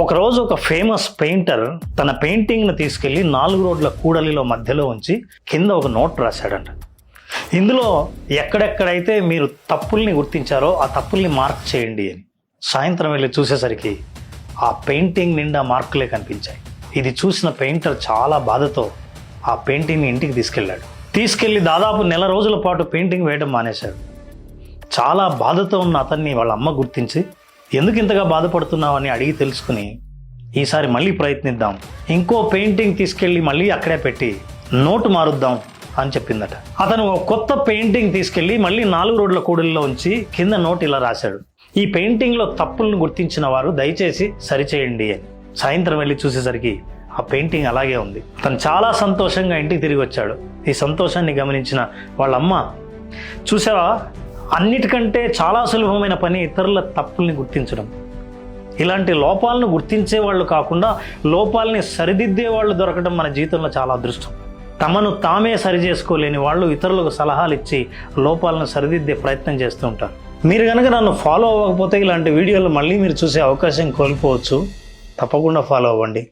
ఒకరోజు ఒక famous painter తన పెయింటింగ్ను తీసుకెళ్ళి నాలుగు రోడ్ల కూడలిలో మధ్యలో ఉంచి కింద ఒక నోట్ రాశాడంట. ఇందులో ఎక్కడెక్కడైతే మీరు తప్పుల్ని గుర్తించారో ఆ తప్పుల్ని మార్క్ చేయండి అని. సాయంత్రం వెళ్ళి చూసేసరికి ఆ పెయింటింగ్ నిండా మార్కులే కనిపించాయి. ఇది చూసిన పెయింటర్ చాలా బాధతో ఆ పెయింటింగ్ని ఇంటికి తీసుకెళ్ళాడు. తీసుకెళ్ళి దాదాపు నెల రోజుల పాటు పెయింటింగ్ వేయడం మానేశాడు. చాలా బాధతో ఉన్న అతన్ని వాళ్ళ అమ్మ గుర్తించి ఎందుకు ఇంతగా బాధపడుతున్నావని అడిగి తెలుసుకుని ఈసారి మళ్ళీ ప్రయత్నిద్దాం. ఇంకో పెయింటింగ్ తీసుకెళ్ళి మళ్ళీ అక్కడే పెట్టి నోటు మారుద్దాం అని చెప్పిందట. అతను ఒక కొత్త పెయింటింగ్ తీసుకెళ్ళి మళ్ళీ నాలుగు రోడ్ల కూడలిలో ఉంచి కింద నోట్ ఇలా రాశాడు. ఈ పెయింటింగ్లో తప్పులను గుర్తించిన వారు దయచేసి సరిచేయండి అని. సాయంత్రం వెళ్ళి చూసేసరికి ఆ పెయింటింగ్ అలాగే ఉంది. తను చాలా సంతోషంగా ఇంటికి తిరిగి వచ్చాడు. ఈ సంతోషాన్ని గమనించిన వాళ్ళ అమ్మ చూసావా? అన్నిటికంటే చాలా సులభమైన పని ఇతరుల తప్పుల్ని గుర్తించడం. ఇలాంటి లోపాలను గుర్తించే వాళ్ళు కాకుండా లోపాలని సరిదిద్దే వాళ్ళు దొరకడం మన జీవితంలో చాలా అదృష్టం. తమను తామే సరి చేసుకోలేని వాళ్ళు ఇతరులకు సలహాలు ఇచ్చి లోపాలను సరిదిద్దే ప్రయత్నం చేస్తూ ఉంటారు. మీరు కనుక నన్ను ఫాలో అవ్వకపోతే ఇలాంటి వీడియోలు మళ్ళీ మీరు చూసే అవకాశం కోల్పోవచ్చు. తప్పకుండా ఫాలో అవ్వండి.